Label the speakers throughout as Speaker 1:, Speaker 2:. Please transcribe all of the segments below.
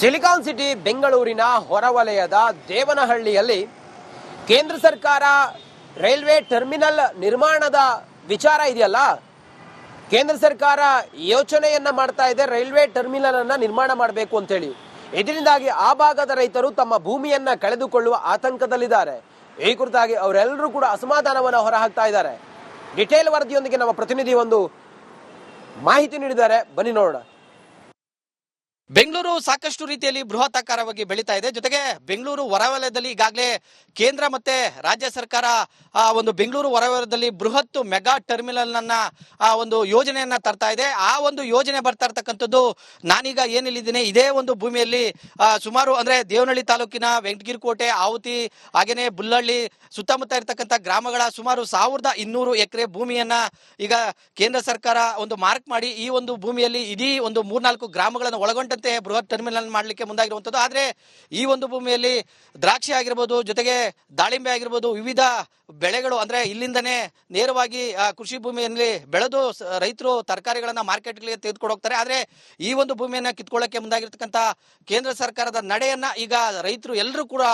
Speaker 1: Silicon city, ಬೆಂಗಳೂರಿನ ಹೊರವಲಯದ ದೇವನಹಳ್ಳಿಯಲ್ಲಿ ಕೇಂದ್ರ ಸರ್ಕಾರ ರೈಲ್ವೆ ಟರ್ಮಿನಲ್ ನಿರ್ಮಾಣದ ವಿಚಾರ ಇದೆಯಲ್ಲ? ಕೇಂದ್ರ ಸರ್ಕಾರ ಯೋಚನೆಯನ್ನ ಮಾಡ್ತಾ ಇದೆ, ರೈಲ್ವೆ ಟರ್ಮಿನಲ್ ಅನ್ನ ನಿರ್ಮಾಣ ಮಾಡಬೇಕು ಅಂತೇಳಿ. ಇದರಿಂದಾಗಿ ಆ ಭಾಗದ ರೈತರು ತಮ್ಮ ಭೂಮಿಯನ್ನ ಕಳೆದುಕೊಳ್ಳುವ ಆತಂಕದಲ್ಲಿದ್ದಾರೆ. ಈ ಕುರಿತಾಗಿ ಅವರೆಲ್ಲರೂ ಕೂಡ ಅಸಮಾಧಾನವನ್ನು ಹೊರಹಾಕ್ತಾ ಇದ್ದಾರೆ. ಡಿಟೇಲ್ ವರದಿಯೊಂದಿಗೆ ನಮ್ಮ ಪ್ರತಿನಿಧಿ ಒಂದು ಮಾಹಿತಿ ನೀಡಿದ್ದಾರೆ. ಬನ್ನಿ ನೋಡೋಣ.
Speaker 2: ಬೆಂಗಳೂರು ಸಾಕಷ್ಟು ರೀತಿಯಲ್ಲಿ ಬೃಹತ್ ಆಕಾರವಾಗಿ ಬೆಳೀತಾ ಇದೆ. ಜೊತೆಗೆ ಬೆಂಗಳೂರು ಹೊರವಲಯದಲ್ಲಿ ಈಗಾಗಲೇ ಕೇಂದ್ರ ಮತ್ತೆ ರಾಜ್ಯ ಸರ್ಕಾರ, ಆ, ಒಂದು ಬೆಂಗಳೂರು ಹೊರವಲಯದಲ್ಲಿ ಬೃಹತ್ ಮೆಗಾ ಟರ್ಮಿನಲ್ ನನ್ನ ಆ, ಒಂದು ಯೋಜನೆಯನ್ನ ತರ್ತಾ ಇದೆ. ಆ ಒಂದು ಯೋಜನೆ ಬರ್ತಾ ಇರ್ತಕ್ಕಂಥದ್ದು ನಾನೀಗ ಏನಿಲ್ಲಿದ್ದೀನಿ, ಇದೇ ಒಂದು ಭೂಮಿಯಲ್ಲಿ ಸುಮಾರು ಅಂದ್ರೆ ದೇವನಹಳ್ಳಿ ತಾಲೂಕಿನ ವೆಂಕಟಗಿರಿ ಕೋಟೆ ಆವತಿ ಹಾಗೇನೆ ಬುಲ್ಲಹಳ್ಳಿ ಸುತ್ತಮುತ್ತ ಇರತಕ್ಕಂಥ ಗ್ರಾಮಗಳ ಸುಮಾರು ಸಾವಿರದ ಇನ್ನೂರು ಎಕರೆ ಭೂಮಿಯನ್ನ ಈಗ ಕೇಂದ್ರ ಸರ್ಕಾರ ಒಂದು ಮಾರ್ಕ್ ಮಾಡಿ ಈ ಒಂದು ಭೂಮಿಯಲ್ಲಿ ಇಡೀ ಒಂದು ಮೂರ್ನಾಲ್ಕು ಗ್ರಾಮಗಳನ್ನು ಒಳಗೊಂಡಂತೆ ಬೃಹತ್ ಟರ್ಮಿನಲ್ ಮಾಡಲಿಕ್ಕೆ ಮುಂದಾಗಿರುವಂಥದ್ದು ಆದ್ರೆ ಈ ಒಂದು ಭೂಮಿಯಲ್ಲಿ ದ್ರಾಕ್ಷಿ ಆಗಿರ್ಬೋದು, ಜೊತೆಗೆ ದಾಳಿಂಬೆ ಆಗಿರ್ಬೋದು, ವಿವಿಧ ಬೆಳೆಗಳು ಅಂದ್ರೆ ಇಲ್ಲಿಂದನೇ ನೇರವಾಗಿ ಕೃಷಿ ಭೂಮಿಯಲ್ಲಿ ಬೆಳೆದು ರೈತರು ತರಕಾರಿಗಳನ್ನು ಮಾರ್ಕೆಟ್ಗಳಿಗೆ ತೆಗೆದುಕೊಂಡು ಹೋಗ್ತಾರೆ. ಆದರೆ ಈ ಒಂದು ಭೂಮಿಯನ್ನು ಕಿತ್ಕೊಳ್ಳೋಕ್ಕೆ ಮುಂದಾಗಿರ್ತಕ್ಕಂಥ ಕೇಂದ್ರ ಸರ್ಕಾರದ ನಡೆಯನ್ನ ಈಗ ರೈತರು ಎಲ್ಲರೂ ಕೂಡ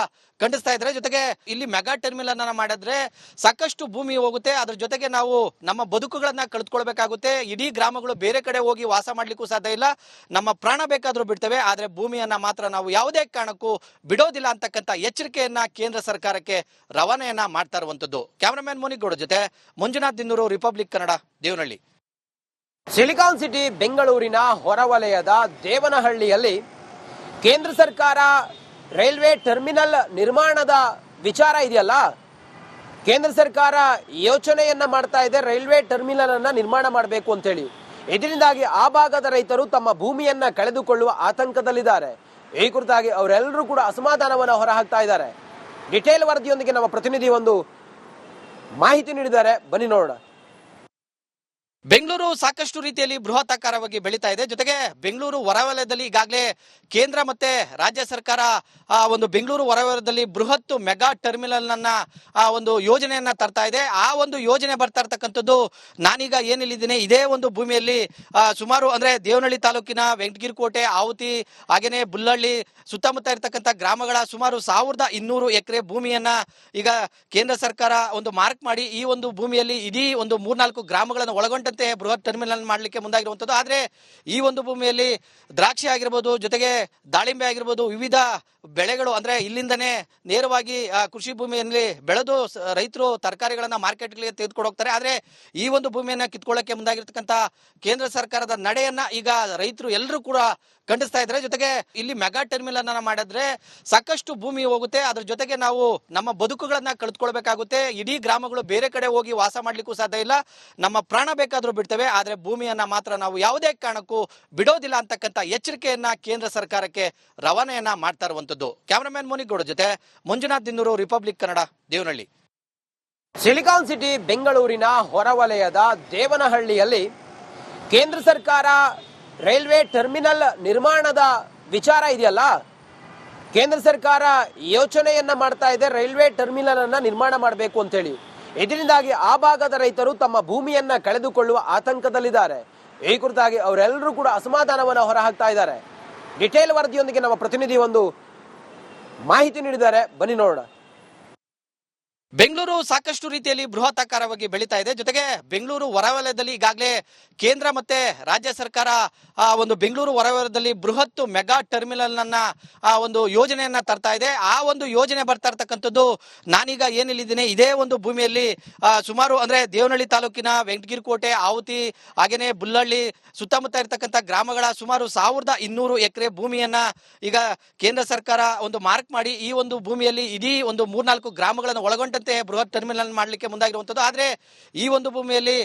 Speaker 2: ಖಂಡಿಸ್ತಾ ಇದ್ದಾರೆ. ಜೊತೆಗೆ ಇಲ್ಲಿ ಮೆಗಾ ಟರ್ಮಿನಲ್ ಅನ್ನ ಮಾಡಿದ್ರೆ ಸಾಕಷ್ಟು ಭೂಮಿ ಹೋಗುತ್ತೆ. ಅದ್ರ ಜೊತೆಗೆ ನಾವು ನಮ್ಮ ಬದುಕುಗಳನ್ನ ಕಳೆದುಕೊಳ್ಬೇಕಾಗುತ್ತೆ. ಇಡೀ ಗ್ರಾಮಗಳು ಬೇರೆ ಕಡೆ ಹೋಗಿ ವಾಸ ಮಾಡ್ಲಿಕ್ಕೂ ಸಾಧ್ಯ ಇಲ್ಲ. ನಮ್ಮ ಪ್ರಾಣ ಬೇಕಾದ್ರೂ ಬಿಡ್ತೇವೆ, ಆದ್ರೆ ಭೂಮಿಯನ್ನ ಮಾತ್ರ ನಾವು ಯಾವುದೇ ಕಾರಣಕ್ಕೂ ಬಿಡೋದಿಲ್ಲ ಅಂತಕ್ಕಂಥ ಎಚ್ಚರಿಕೆಯನ್ನ ಕೇಂದ್ರ ಸರ್ಕಾರಕ್ಕೆ ರವಾನೆಯನ್ನ ಮಾಡ್ತಾ ಇರುವಂತದ್ದು ಕ್ಯಾಮರಾಮನ್ ಮೋನಿಗೌಡ ಜೊತೆ Manjunath Dinnur, Republic Kannada, Devanahalli.
Speaker 1: Silicon city, ಬೆಂಗಳೂರಿನ ಹೊರವಲಯದ ದೇವನಹಳ್ಳಿಯಲ್ಲಿ ಕೇಂದ್ರ ಸರ್ಕಾರ ರೈಲ್ವೆ ಟರ್ಮಿನಲ್ ನಿರ್ಮಾಣದ ವಿಚಾರ ಇದೆಯಲ್ಲ? ಕೇಂದ್ರ ಸರ್ಕಾರ ಯೋಚನೆಯನ್ನ ಮಾಡ್ತಾ ಇದೆ, ರೈಲ್ವೆ ಟರ್ಮಿನಲ್ ಅನ್ನ ನಿರ್ಮಾಣ ಮಾಡಬೇಕು ಅಂತೇಳಿ. ಇದರಿಂದಾಗಿ ಆ ಭಾಗದ ರೈತರು ತಮ್ಮ ಭೂಮಿಯನ್ನ ಕಳೆದುಕೊಳ್ಳುವ ಆತಂಕದಲ್ಲಿದ್ದಾರೆ. ಈ ಕುರಿತಾಗಿ ಅವರೆಲ್ಲರೂ ಕೂಡ ಅಸಮಾಧಾನವನ್ನು ಹೊರಹಾಕ್ತಾ ಇದ್ದಾರೆ. ಡಿಟೇಲ್ ವರದಿಯೊಂದಿಗೆ ನಮ್ಮ ಪ್ರತಿನಿಧಿ ಒಂದು ಮಾಹಿತಿ ನೀಡಿದ್ದಾರೆ. ಬನ್ನಿ ನೋಡೋಣ.
Speaker 2: ಬೆಂಗಳೂರು ಸಾಕಷ್ಟು ರೀತಿಯಲ್ಲಿ ಬೃಹತ್ ಆಕಾರವಾಗಿ ಬೆಳೀತಾ ಇದೆ. ಜೊತೆಗೆ ಬೆಂಗಳೂರು ಹೊರವಲಯದಲ್ಲಿ ಈಗಾಗಲೇ ಕೇಂದ್ರ ಮತ್ತೆ ರಾಜ್ಯ ಸರ್ಕಾರ, ಆ, ಒಂದು ಬೆಂಗಳೂರು ಹೊರವಲಯದಲ್ಲಿ ಬೃಹತ್ ಮೆಗಾ ಟರ್ಮಿನಲ್ ನನ್ನ ಆ, ಒಂದು ಯೋಜನೆಯನ್ನ ತರ್ತಾ ಇದೆ. ಆ ಒಂದು ಯೋಜನೆ ಬರ್ತಾ ಇರ್ತಕ್ಕಂಥದ್ದು ನಾನೀಗ ಏನಿಲ್ಲಿದ್ದೀನಿ, ಇದೇ ಒಂದು ಭೂಮಿಯಲ್ಲಿ ಸುಮಾರು ಅಂದ್ರೆ ದೇವನಹಳ್ಳಿ ತಾಲೂಕಿನ ವೆಂಕಟಗಿರಿ ಕೋಟೆ ಆವತಿ, ಹಾಗೇನೆ ಬುಲ್ಲಹಳ್ಳಿ ಸುತ್ತಮುತ್ತ ಇರತಕ್ಕಂಥ ಗ್ರಾಮಗಳ ಸುಮಾರು ಸಾವಿರದ ಇನ್ನೂರು ಎಕರೆ ಭೂಮಿಯನ್ನ ಈಗ ಕೇಂದ್ರ ಸರ್ಕಾರ ಒಂದು ಮಾರ್ಕ್ ಮಾಡಿ ಈ ಒಂದು ಭೂಮಿಯಲ್ಲಿ ಇಡೀ ಒಂದು ಮೂರ್ನಾಲ್ಕು ಗ್ರಾಮಗಳನ್ನು ಒಳಗೊಂಡಂತೆ ಬೃಹತ್ ಟರ್ಮಿನಲ್ ಮಾಡಲಿಕ್ಕೆ ಮುಂದಾಗಿರುವಂಥದ್ದು ಆದರೆ ಈ ಒಂದು ಭೂಮಿಯಲ್ಲಿ ದ್ರಾಕ್ಷಿ ಆಗಿರ್ಬೋದು, ಜೊತೆಗೆ ದಾಳಿಂಬೆ ಆಗಿರ್ಬೋದು, ವಿವಿಧ ಬೆಳೆಗಳು ಅಂದ್ರೆ ಇಲ್ಲಿಂದನೇ ನೇರವಾಗಿ ಕೃಷಿ ಭೂಮಿಯಲ್ಲಿ ಬೆಳೆದು ರೈತರು ತರಕಾರಿಗಳನ್ನು ಮಾರ್ಕೆಟ್ಗಳಿಗೆ ತೆಗೆದುಕೊಂಡು ಹೋಗ್ತಾರೆ. ಆದರೆ ಈ ಒಂದು ಭೂಮಿಯನ್ನು ಕಿತ್ಕೊಳ್ಳಕ್ಕೆ ಮುಂದಾಗಿರ್ತಕ್ಕಂಥ ಕೇಂದ್ರ ಸರ್ಕಾರದ ನಡೆಯನ್ನ ಈಗ ರೈತರು ಎಲ್ಲರೂ ಕೂಡ ಖಂಡಿಸ್ತಾ ಇದ್ದಾರೆ ಜೊತೆಗೆ ಇಲ್ಲಿ ಮೆಗಾ ಟರ್ಮಿನಲ್ ಅನ್ನ ಮಾಡಿದ್ರೆ ಸಾಕಷ್ಟು ಭೂಮಿ ಹೋಗುತ್ತೆ. ಅದ್ರ ಜೊತೆಗೆ ನಾವು ನಮ್ಮ ಬದುಕುಗಳನ್ನ ಕಳೆದುಕೊಳ್ಬೇಕಾಗುತ್ತೆ. ಇಡೀ ಗ್ರಾಮಗಳು ಬೇರೆ ಕಡೆ ಹೋಗಿ ವಾಸ ಮಾಡ್ಲಿಕ್ಕೂ ಸಾಧ್ಯ ಇಲ್ಲ. ನಮ್ಮ ಪ್ರಾಣ ಬೇಕಾದ್ರೂ ಬಿಡ್ತೇವೆ. ಆದ್ರೆ ಭೂಮಿಯನ್ನ ಮಾತ್ರ ನಾವು ಯಾವುದೇ ಕಾರಣಕ್ಕೂ ಬಿಡೋದಿಲ್ಲ ಅಂತಕ್ಕಂಥ ಎಚ್ಚರಿಕೆಯನ್ನ ಕೇಂದ್ರ ಸರ್ಕಾರಕ್ಕೆ ರವಾನೆಯನ್ನ ಮಾಡ್ತಾ ಇರುವಂತದ್ದು ಕ್ಯಾಮರಾಮನ್ ಮೋನಿಗೌಡ ಜೊತೆ Manjunath Dinnur, Republic Kannada, Devanahalli.
Speaker 1: Silicon city ಬೆಂಗಳೂರಿನ ಹೊರವಲಯದ ದೇವನಹಳ್ಳಿಯಲ್ಲಿ ಕೇಂದ್ರ ಸರ್ಕಾರ ರೈಲ್ವೆ ಟರ್ಮಿನಲ್ ನಿರ್ಮಾಣದ ವಿಚಾರ ಇದೆಯಲ್ಲ? ಕೇಂದ್ರ ಸರ್ಕಾರ ಯೋಚನೆಯನ್ನ ಮಾಡ್ತಾ ಇದೆ, ರೈಲ್ವೆ ಟರ್ಮಿನಲ್ ಅನ್ನ ನಿರ್ಮಾಣ ಮಾಡಬೇಕು ಅಂತೇಳಿ. ಇದರಿಂದಾಗಿ ಆ ಭಾಗದ ರೈತರು ತಮ್ಮ ಭೂಮಿಯನ್ನ ಕಳೆದುಕೊಳ್ಳುವ ಆತಂಕದಲ್ಲಿದ್ದಾರೆ. ಈ ಕುರಿತಾಗಿ ಅವರೆಲ್ಲರೂ ಕೂಡ ಅಸಮಾಧಾನವನ್ನು ಹೊರಹಾಕ್ತಾ ಇದ್ದಾರೆ. ಡಿಟೇಲ್ ವರದಿಯೊಂದಿಗೆ ನಮ್ಮ ಪ್ರತಿನಿಧಿ ಒಂದು ಮಾಹಿತಿ ನೀಡಿದ್ದಾರೆ. ಬನ್ನಿ ನೋಡೋಣ.
Speaker 2: ಬೆಂಗಳೂರು ಸಾಕಷ್ಟು ರೀತಿಯಲ್ಲಿ ಬೃಹತ್ ಆಕಾರವಾಗಿ ಬೆಳೀತಾ ಇದೆ. ಜೊತೆಗೆ ಬೆಂಗಳೂರು ಹೊರವಲಯದಲ್ಲಿ ಈಗಾಗಲೇ ಕೇಂದ್ರ ಮತ್ತೆ ರಾಜ್ಯ ಸರ್ಕಾರ, ಆ, ಒಂದು ಬೆಂಗಳೂರು ಹೊರವಲಯದಲ್ಲಿ ಬೃಹತ್ ಮೆಗಾ ಟರ್ಮಿನಲ್ ನನ್ನ ಆ, ಒಂದು ಯೋಜನೆಯನ್ನ ತರ್ತಾ ಇದೆ. ಆ ಒಂದು ಯೋಜನೆ ಬರ್ತಾ ಇರ್ತಕ್ಕಂಥದ್ದು ನಾನೀಗ ಏನಿಲ್ಲಿದ್ದೀನಿ ಇದೇ ಒಂದು ಭೂಮಿಯಲ್ಲಿ ಸುಮಾರು ಅಂದ್ರೆ ದೇವನಹಳ್ಳಿ ತಾಲೂಕಿನ ವೆಂಕಟಗಿರಿ ಕೋಟೆ ಆವತಿ, ಹಾಗೇನೆ ಬುಲ್ಲಹಳ್ಳಿ ಸುತ್ತಮುತ್ತ ಇರತಕ್ಕಂಥ ಗ್ರಾಮಗಳ ಸುಮಾರು ಸಾವಿರದ ಇನ್ನೂರು ಎಕರೆ ಭೂಮಿಯನ್ನ ಈಗ ಕೇಂದ್ರ ಸರ್ಕಾರ ಒಂದು ಮಾರ್ಕ್ ಮಾಡಿ ಈ ಒಂದು ಭೂಮಿಯಲ್ಲಿ ಇಡೀ ಒಂದು ಮೂರ್ನಾಲ್ಕು ಗ್ರಾಮಗಳನ್ನು ಒಳಗೊಂಡಂತೆ ಬೃಹತ್ ಟರ್ಮಿನಲ್ ಮಾಡಲಿಕ್ಕೆ ಮುಂದಾಗಿರುವಂಥದ್ದು ಆದ್ರೆ ಈ ಒಂದು ಭೂಮಿಯಲ್ಲಿ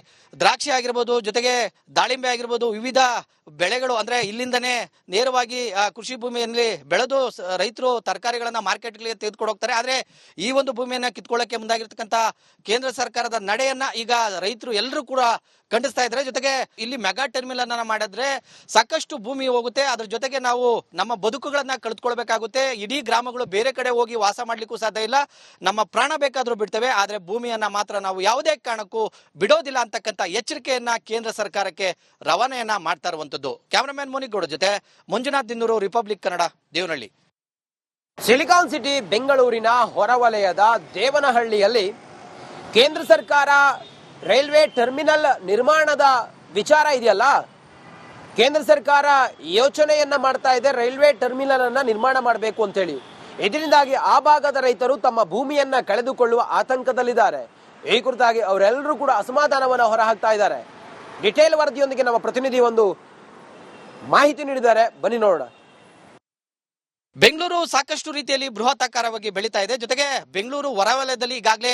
Speaker 2: ದ್ರಾಕ್ಷಿ ಆಗಿರ್ಬೋದು, ಜೊತೆಗೆ ದಾಳಿಂಬೆ ಆಗಿರ್ಬೋದು, ವಿವಿಧ ಬೆಳೆಗಳು ಅಂದ್ರೆ ಇಲ್ಲಿಂದನೇ ನೇರವಾಗಿ ಕೃಷಿ ಭೂಮಿಯಲ್ಲಿ ಬೆಳೆದು ರೈತರು ತರಕಾರಿಗಳನ್ನ ಮಾರ್ಕೆಟ್ಗಳಿಗೆ ತೆಗೆದುಕೊಂಡು ಹೋಗ್ತಾರೆ. ಆದ್ರೆ ಈ ಒಂದು ಭೂಮಿಯನ್ನ ಕಿತ್ಕೊಳ್ಳಕ್ಕೆ ಮುಂದಾಗಿರ್ತಕ್ಕಂಥ ಕೇಂದ್ರ ಸರ್ಕಾರದ ನಡೆಯನ್ನ ಈಗ ರೈತರು ಎಲ್ಲರೂ ಕೂಡ ಖಂಡಿಸ್ತಾ ಇದ್ದಾರೆ. ಜೊತೆಗೆ ಇಲ್ಲಿ ಮೆಗಾ ಟರ್ಮಿನಲ್ ಅನ್ನ ಮಾಡಿದ್ರೆ ಸಾಕಷ್ಟು ಭೂಮಿ ಹೋಗುತ್ತೆ. ಅದ್ರ ಜೊತೆಗೆ ನಾವು ನಮ್ಮ ಬದುಕುಗಳನ್ನ ಕಳೆದುಕೊಳ್ಬೇಕಾಗುತ್ತೆ. ಇಡೀ ಗ್ರಾಮಗಳು ಬೇರೆ ಕಡೆ ಹೋಗಿ ವಾಸ ಮಾಡ್ಲಿಕ್ಕೂ ಸಾಧ್ಯ ಇಲ್ಲ. ನಮ್ಮ ಪ್ರಾಣ ಬೇಕಾದ್ರೂ ಬಿಡ್ತೇವೆ, ಆದರೆ ಭೂಮಿಯನ್ನು ಮಾತ್ರ ನಾವು ಯಾವುದೇ ಕಾರಣಕ್ಕೂ ಬಿಡೋದಿಲ್ಲ ಅಂತಕ್ಕಂಥ ಎಚ್ಚರಿಕೆಯನ್ನ ಕೇಂದ್ರ ಸರ್ಕಾರಕ್ಕೆ ರವಾನೆಯನ್ನ ಮಾಡ್ತಾ ಇರುವಂಥದ್ದು. ಕ್ಯಾಮರಾಮ್ಯಾನ್ ಮುನಿಗೌಡ ಜೊತೆ Manjunath Dinnur, Republic Kannada, Devanahalli.
Speaker 1: Silicon city, ಬೆಂಗಳೂರಿನ ಹೊರವಲಯದ ದೇವನಹಳ್ಳಿಯಲ್ಲಿ ಕೇಂದ್ರ ಸರ್ಕಾರ ರೈಲ್ವೆ ಟರ್ಮಿನಲ್ ನಿರ್ಮಾಣದ ವಿಚಾರ ಇದೆಯಲ್ಲ? ಕೇಂದ್ರ ಸರ್ಕಾರ ಯೋಚನೆಯನ್ನ ಮಾಡ್ತಾ ಇದೆ, ರೈಲ್ವೆ ಟರ್ಮಿನಲ್ ಅನ್ನ ನಿರ್ಮಾಣ ಮಾಡಬೇಕು ಅಂತೇಳಿ. ಇದರಿಂದಾಗಿ ಆ ಭಾಗದ ರೈತರು ತಮ್ಮ ಭೂಮಿಯನ್ನ ಕಳೆದುಕೊಳ್ಳುವ ಆತಂಕದಲ್ಲಿದ್ದಾರೆ. ಈ ಕುರಿತಾಗಿ ಅವರೆಲ್ಲರೂ ಕೂಡ ಅಸಮಾಧಾನವನ್ನು ಹೊರಹಾಕ್ತಾ ಇದ್ದಾರೆ. ಡಿಟೇಲ್ ವರದಿಯೊಂದಿಗೆ ನಮ್ಮ ಪ್ರತಿನಿಧಿ ಒಂದು ಮಾಹಿತಿ ನೀಡಿದ್ದಾರೆ. ಬನ್ನಿ ನೋಡೋಣ.
Speaker 2: ಬೆಂಗಳೂರು ಸಾಕಷ್ಟು ರೀತಿಯಲ್ಲಿ ಬೃಹತ್ ಆಕಾರವಾಗಿ ಬೆಳೀತಾ ಇದೆ. ಜೊತೆಗೆ ಬೆಂಗಳೂರು ಹೊರವಲಯದಲ್ಲಿ ಈಗಾಗಲೇ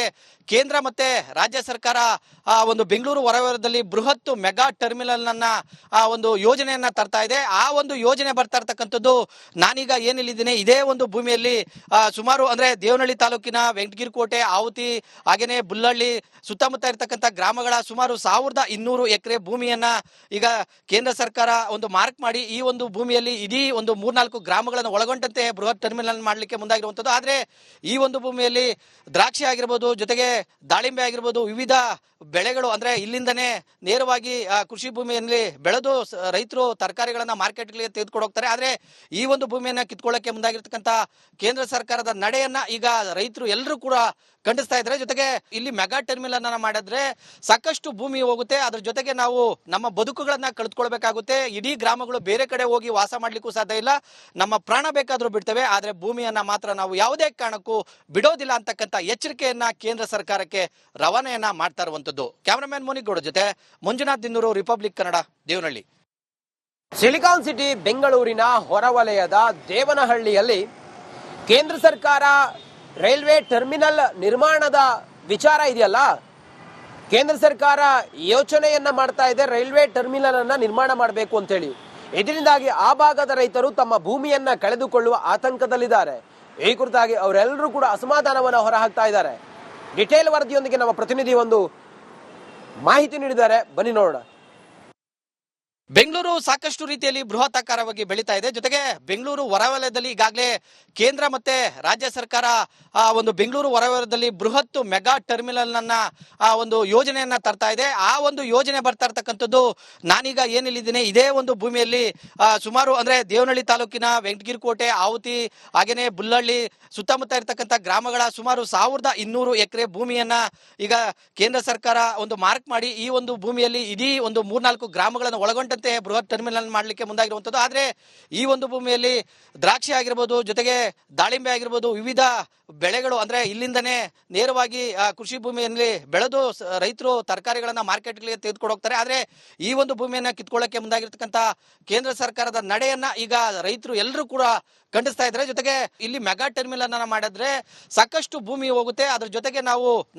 Speaker 2: ಕೇಂದ್ರ ಮತ್ತೆ ರಾಜ್ಯ ಸರ್ಕಾರ, ಆ, ಒಂದು ಬೆಂಗಳೂರು ಹೊರವಲಯದಲ್ಲಿ ಬೃಹತ್ ಮೆಗಾ ಟರ್ಮಿನಲ್ ಅನ್ನ ಆ, ಒಂದು ಯೋಜನೆಯನ್ನ ತರ್ತಾ ಇದೆ. ಆ ಒಂದು ಯೋಜನೆ ಬರ್ತಾ ಇರ್ತಕ್ಕಂಥದ್ದು ನಾನೀಗ ಏನಿಲ್ಲಿದ್ದೀನಿ, ಇದೇ ಒಂದು ಭೂಮಿಯಲ್ಲಿ ಸುಮಾರು ಅಂದ್ರೆ ದೇವನಹಳ್ಳಿ ತಾಲೂಕಿನ ವೆಂಕಟಗಿರಿ ಕೋಟೆ ಆವತಿ, ಹಾಗೇನೆ ಬುಲ್ಲಹಳ್ಳಿ ಸುತ್ತಮುತ್ತ ಇರತಕ್ಕಂಥ ಗ್ರಾಮಗಳ ಸುಮಾರು ಸಾವಿರದ ಇನ್ನೂರು ಎಕರೆ ಭೂಮಿಯನ್ನ ಈಗ ಕೇಂದ್ರ ಸರ್ಕಾರ ಒಂದು ಮಾರ್ಕ್ ಮಾಡಿ ಈ ಒಂದು ಭೂಮಿಯಲ್ಲಿ ಇಡೀ ಒಂದು ಮೂರ್ನಾಲ್ಕು ಗ್ರಾಮಗಳನ್ನು ಒಳಗೊಂಡಂತೆ ಬೃಹತ್ ಟರ್ಮಿನಲ್ ಮಾಡಲಿಕ್ಕೆ ಮುಂದಾಗಿರುವಂಥದ್ದು ಆದ್ರೆ ಈ ಒಂದು ಭೂಮಿಯಲ್ಲಿ ದ್ರಾಕ್ಷಿ ಆಗಿರ್ಬೋದು, ಜೊತೆಗೆ ದಾಳಿಂಬೆ ಆಗಿರ್ಬೋದು, ವಿವಿಧ ಬೆಳೆಗಳು ಅಂದ್ರೆ ಇಲ್ಲಿಂದನೇ ನೇರವಾಗಿ ಕೃಷಿ ಭೂಮಿಯಲ್ಲಿ ಬೆಳೆದು ರೈತರು ತರಕಾರಿಗಳನ್ನು ಮಾರ್ಕೆಟ್ಗಳಿಗೆ ತೆಗೆದುಕೊಂಡು ಹೋಗ್ತಾರೆ. ಆದ್ರೆ ಈ ಒಂದು ಭೂಮಿಯನ್ನು ಕಿತ್ಕೊಳ್ಳಕ್ಕೆ ಮುಂದಾಗಿರ್ತಕ್ಕಂಥ ಕೇಂದ್ರ ಸರ್ಕಾರದ ನಡೆಯನ್ನ ಈಗ ರೈತರು ಎಲ್ಲರೂ ಕೂಡ ಖಂಡಿಸ್ತಾ ಇದ್ದಾರೆ ಜೊತೆಗೆ ಇಲ್ಲಿ ಮೆಗಾ ಟರ್ಮಿನಲ್ ಅನ್ನ ಮಾಡಿದ್ರೆ ಸಾಕಷ್ಟು ಭೂಮಿ ಹೋಗುತ್ತೆ. ಅದ್ರ ಜೊತೆಗೆ ನಾವು ನಮ್ಮ ಬದುಕುಗಳನ್ನ ಕಳೆದುಕೊಳ್ಬೇಕಾಗುತ್ತೆ. ಇಡೀ ಗ್ರಾಮಗಳು ಬೇರೆ ಕಡೆ ಹೋಗಿ ವಾಸ ಮಾಡ್ಲಿಕ್ಕೂ ಸಾಧ್ಯ ಇಲ್ಲ. ನಮ್ಮ ಪ್ರಾಣ ಬೇಕಾದ್ರೂ ಬಿಡ್ತೇವೆ. ಆದ್ರೆ ಭೂಮಿಯನ್ನ ಮಾತ್ರ ನಾವು ಯಾವುದೇ ಕಾರಣಕ್ಕೂ ಬಿಡೋದಿಲ್ಲ ಅಂತಕ್ಕಂಥ ಎಚ್ಚರಿಕೆಯನ್ನ ಕೇಂದ್ರ ಸರ್ಕಾರಕ್ಕೆ ರವಾನೆಯನ್ನ ಮಾಡ್ತಾ ಇರುವಂತದ್ದು. ಕ್ಯಾಮರಾಮ್ಯಾನ್ ಮುನಿಗೌಡ ಜೊತೆ Manjunath Dinnur, Republic Kannada, Devanahalli.
Speaker 1: Silicon city ಬೆಂಗಳೂರಿನ ಹೊರವಲಯದ ದೇವನಹಳ್ಳಿಯಲ್ಲಿ ಕೇಂದ್ರ ಸರ್ಕಾರ ರೈಲ್ವೆ ಟರ್ಮಿನಲ್ ನಿರ್ಮಾಣದ ವಿಚಾರ ಇದೆಯಲ್ಲ? ಕೇಂದ್ರ ಸರ್ಕಾರ ಯೋಚನೆಯನ್ನ ಮಾಡ್ತಾ ಇದೆ, ರೈಲ್ವೆ ಟರ್ಮಿನಲ್ ಅನ್ನ ನಿರ್ಮಾಣ ಮಾಡಬೇಕು ಅಂತೇಳಿ. ಇದರಿಂದಾಗಿ ಆ ಭಾಗದ ರೈತರು ತಮ್ಮ ಭೂಮಿಯನ್ನ ಕಳೆದುಕೊಳ್ಳುವ ಆತಂಕದಲ್ಲಿದ್ದಾರೆ. ಈ ಕುರಿತಾಗಿ ಅವರೆಲ್ಲರೂ ಕೂಡ ಅಸಮಾಧಾನವನ್ನು ಹೊರಹಾಕ್ತಾ ಇದ್ದಾರೆ. ಡಿಟೇಲ್ ವರದಿಯೊಂದಿಗೆ ನಮ್ಮ ಪ್ರತಿನಿಧಿ ಒಂದು ಮಾಹಿತಿ ನೀಡಿದ್ದಾರೆ. ಬನ್ನಿ ನೋಡೋಣ.
Speaker 2: ಬೆಂಗಳೂರು ಸಾಕಷ್ಟು ರೀತಿಯಲ್ಲಿ ಬೃಹತ್ ಆಕಾರವಾಗಿ ಬೆಳೀತಾ ಇದೆ. ಜೊತೆಗೆ ಬೆಂಗಳೂರು ಹೊರವಲಯದಲ್ಲಿ ಈಗಾಗಲೇ ಕೇಂದ್ರ ಮತ್ತೆ ರಾಜ್ಯ ಸರ್ಕಾರ, ಆ, ಒಂದು ಬೆಂಗಳೂರು ಹೊರವಲಯದಲ್ಲಿ ಬೃಹತ್ ಮೆಗಾ ಟರ್ಮಿನಲ್ ಅನ್ನ ಆ, ಒಂದು ಯೋಜನೆಯನ್ನ ತರ್ತಾ ಇದೆ. ಆ ಒಂದು ಯೋಜನೆ ಬರ್ತಾ ಇರ್ತಕ್ಕಂಥದ್ದು ನಾನೀಗ ಏನಿಲ್ಲಿದ್ದೀನಿ, ಇದೇ ಒಂದು ಭೂಮಿಯಲ್ಲಿ ಸುಮಾರು ಅಂದ್ರೆ ದೇವನಹಳ್ಳಿ ತಾಲೂಕಿನ ವೆಂಕಟಗಿರಿ ಕೋಟೆ ಆವತಿ, ಹಾಗೇನೆ ಬುಲ್ಲಹಳ್ಳಿ ಸುತ್ತಮುತ್ತ ಇರ್ತಕ್ಕಂಥ ಗ್ರಾಮಗಳ ಸುಮಾರು ಸಾವಿರದ ಇನ್ನೂರು ಎಕರೆ ಭೂಮಿಯನ್ನ ಈಗ ಕೇಂದ್ರ ಸರ್ಕಾರ ಒಂದು ಮಾರ್ಕ್ ಮಾಡಿ ಈ ಒಂದು ಭೂಮಿಯಲ್ಲಿ ಇಡೀ ಒಂದು ಮೂರ್ನಾಲ್ಕು ಗ್ರಾಮಗಳನ್ನು ಒಳಗೊಂಡಂತೆ ಬೃಹತ್ ಟರ್ಮಿನಲ್ ಮಾಡಲಿಕ್ಕೆ ಮುಂದಾಗಿರುವಂಥದ್ದು. ಆದ್ರೆ ಈ ಒಂದು ಭೂಮಿಯಲ್ಲಿ ದ್ರಾಕ್ಷಿ ಆಗಿರ್ಬೋದು, ಜೊತೆಗೆ ದಾಳಿಂಬೆ ಆಗಿರ್ಬೋದು, ವಿವಿಧ ಬೆಳೆಗಳು ಅಂದ್ರೆ ಇಲ್ಲಿಂದನೇ ನೇರವಾಗಿ ಕೃಷಿ ಭೂಮಿಯಲ್ಲಿ ಬೆಳೆದು ರೈತರು ತರಕಾರಿಗಳನ್ನ ಮಾರ್ಕೆಟ್ಗಳಿಗೆ ತೆಗೆದುಕೊಂಡು ಹೋಗ್ತಾರೆ. ಆದ್ರೆ ಈ ಒಂದು ಭೂಮಿಯನ್ನ ಕಿತ್ಕೊಳ್ಳಕ್ಕೆ ಮುಂದಾಗಿರ್ತಕ್ಕಂಥ ಕೇಂದ್ರ ಸರ್ಕಾರದ ನಡೆಯನ್ನ ಈಗ ರೈತರು ಎಲ್ಲರೂ ಕೂಡ ಖಂಡಿಸ್ತಾ ಇದ್ದಾರೆ. ಜೊತೆಗೆ ಇಲ್ಲಿ ಮೆಗಾ ಟರ್ಮಿನಲ್ ಅನ್ನ ಮಾಡಿದ್ರೆ ಸಾಕಷ್ಟು ಭೂಮಿ ಹೋಗುತ್ತೆ. ಅದ್ರ ಜೊತೆಗೆ ನಾವು ನಮ್ಮ